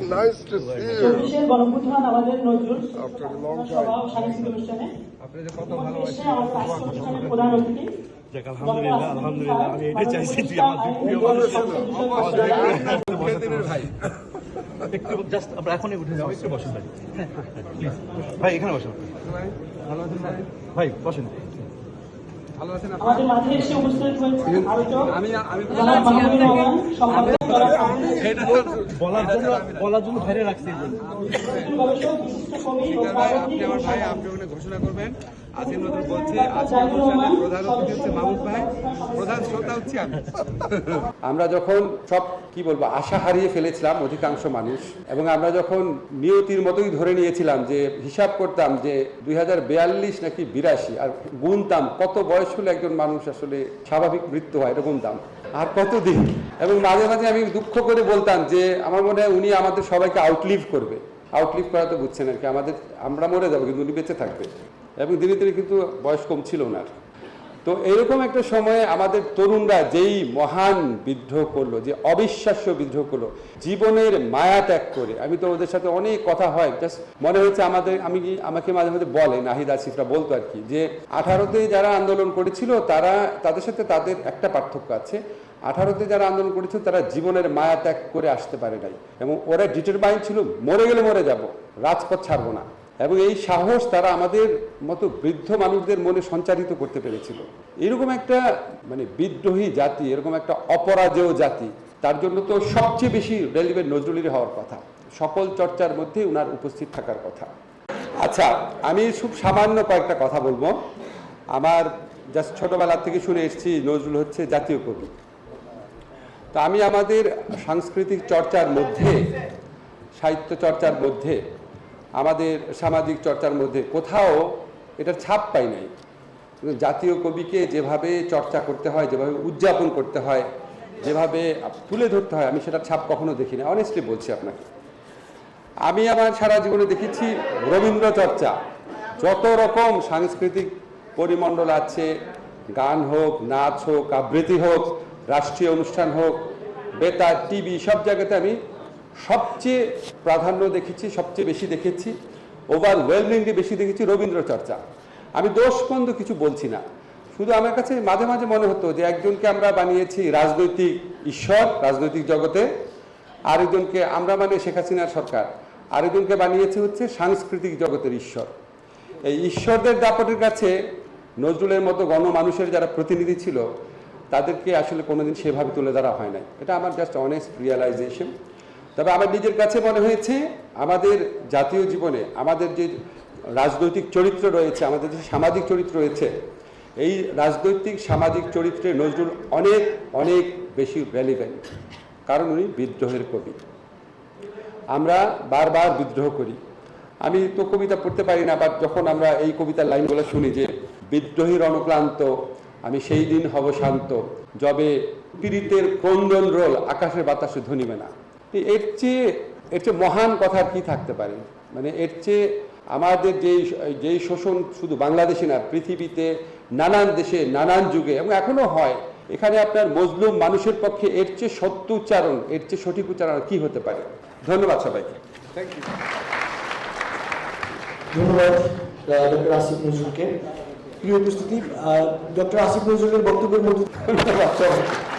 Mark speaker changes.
Speaker 1: Nice to see you.
Speaker 2: চব্বিশের গণপ্রধান আমাদের নজরুল সভা ও সাংস্কৃতিক অনুষ্ঠানে। এসে আমার রাষ্ট্র প্রতিষ্ঠানের প্রধান অতিথি
Speaker 3: যাক আলহামদুলিল্লাহ আলহামদুলিল্লাহ আমি এটাই চাইছি যে আমার প্রিয় একটু জাস্ট আমরা এখনই উঠে যাব। একটু বসেন ভাই। হ্যাঁ, প্লিজ ভাই এখানে বসেন ভাই? বসেন।
Speaker 2: আমাদের মাঝে এসে উপস্থিত হয়েছে আলোচক জনাব
Speaker 4: ঘোষণা করবেন
Speaker 5: আমরা যখন সব, কি বলব, আশা হারিয়ে ফেলেছিলাম অধিকাংশ মানুষ, এবং আমরা যখন নিয়তির মতোই ধরে নিয়েছিলাম যে, হিসাব করতাম যে, দুই হাজার বিয়াল্লিশ নাকি বিরাশি, আর গুনতাম, কত বয়স হলে একজন মানুষ আসলে স্বাভাবিক মৃত্যু হয়, এটা গুনতাম। আর কতদিন? এবং মাঝে মাঝে আমি দুঃখ করে বলতাম যে, আমার মনে হয় উনি আমাদের সবাইকে আউটলিভ করবে। আউটলিভ করা তো বুঝছেন আর কি, আমাদের, আমরা মরে যাব, কিন্তু উনি বেঁচে থাকবে। এবং ধীরে ধীরে কিন্তু বয়স কম ছিল ওনার। তো এরকম একটা সময়ে আমাদের তরুণরা যেই মহান বিদ্রোহ করল, যে অবিশ্বাস্য বিদ্রোহ করল, জীবনের মায়া ত্যাগ করে, আমি তো ওদের সাথে অনেক কথা হয় জাস্ট মনে হচ্ছে আমাদের, আমি আমাকে মাঝে মাঝে বলে নাহিদ আসিফরা বলতো আর কি, যে আঠারোতে যারা আন্দোলন করেছিল, তারা, তাদের সাথে তাদের একটা পার্থক্য আছে আঠারোতে যারা আন্দোলন করেছিল, তারা জীবনের মায়া ত্যাগ করে আসতে পারে নাই। এবং ওরা ডিটারমাইন্ড ছিল, মরে গেলে মরে যাব, রাজপথ ছাড়বো না। এবং এই সাহস তারা আমাদের মতো বৃদ্ধ মানুষদের মনে সঞ্চারিত করতে পেরেছিল। এরকম একটা মানে বিদ্রোহী জাতি, এরকম একটা অপরাজেয় জাতি, তার জন্য তো সবচেয়ে বেশি রেলিভেন্ট নজরুলের হওয়ার কথা। সকল চর্চার মধ্যে উনার উপস্থিত থাকার কথা। আচ্ছা আমি খুব সামান্য কয়েকটা কথা বলব। আমার জাস্ট ছোটবেলা থেকে শুনে এসেছি, নজরুল হচ্ছে জাতীয় কবি। তো আমি আমাদের সাংস্কৃতিক চর্চার মধ্যে, সাহিত্য চর্চার মধ্যে, আমাদের সামাজিক চর্চার মধ্যে কোথাও এটার ছাপ পাই নাই। জাতীয় কবিকে যেভাবে চর্চা করতে হয়, যেভাবে উদযাপন করতে হয়, যেভাবে তুলে ধরতে হয়, আমি সেটার ছাপ কখনো দেখি না অনেস্টলি বলছি আপনাকে। আমি আমার সারা জীবনে দেখেছি রবীন্দ্র চর্চা। যত রকম সাংস্কৃতিক পরিমণ্ডল আছে, গান হোক, নাচ হোক, আবৃত্তি হোক রাষ্ট্রীয় অনুষ্ঠান হোক, বেতার, টিভি, সব জায়গাতে আমি সবচেয়ে প্রাধান্য দেখেছি, সবচেয়ে বেশি দেখেছি ওভারওয়েলমিংলি বেশি দেখেছি রবীন্দ্র চর্চা। আমি দোষ বন্ধ কিছু বলছি না। শুধু আমার কাছে মাঝে মাঝে মনে হতো যে একজনকে আমরা বানিয়েছি রাজনৈতিক ঈশ্বর, রাজনৈতিক জগতে, আরেকজনকে আমরা মানে শেখ হাসিনার সরকার, আরেকজনকে বানিয়েছে হচ্ছে সাংস্কৃতিক জগতের ঈশ্বর। এই ঈশ্বরদের দাপটের কাছে নজরুলের মতো গণমানুষের যারা প্রতিনিধি ছিল তাদেরকে আসলে কোনোদিন সেভাবে তুলে ধরা হয় নাই। এটা আমার জাস্ট অনেস্ট রিয়ালাইজেশন তবে আমার নিজের কাছে মনে হয়েছে, আমাদের জাতীয় জীবনে আমাদের যে রাজনৈতিক চরিত্র রয়েছে, আমাদের যে সামাজিক চরিত্র রয়েছে, এই রাজনৈতিক সামাজিক চরিত্রে নজরুল অনেক অনেক বেশি রেলিভেন্ট কারণ উনি বিদ্রোহের কবি। আমরা বারবার বিদ্রোহ করি। আমি তো কবিতা পড়তে পারি না বাট যখন আমরা এই কবিতার লাইনগুলো শুনি যে বিদ্রোহীর অনুক্লান্ত আমি সেই দিন হব শান্ত যবে পীড়িতের ক্রন্দন রোল আকাশের বাতাসে ধনিবে না এর চেয়ে এর চেয়ে মহান কথা কি থাকতে পারে মানে এর চেয়ে আমাদের যেই যেই শোষণ শুধু বাংলাদেশে না পৃথিবীতে নানান দেশে নানান যুগে এবং এখনও হয় এখানে আপনার মজলুম মানুষের পক্ষে এর চেয়ে সত্য উচ্চারণ এর চেয়ে সঠিক উচ্চারণ কি হতে পারে ধন্যবাদ সবাইকে
Speaker 6: ধন্যবাদ প্রিয় উপস্থিতি ডক্টর আসিফ নজরুলের বক্তব্যের মধ্যে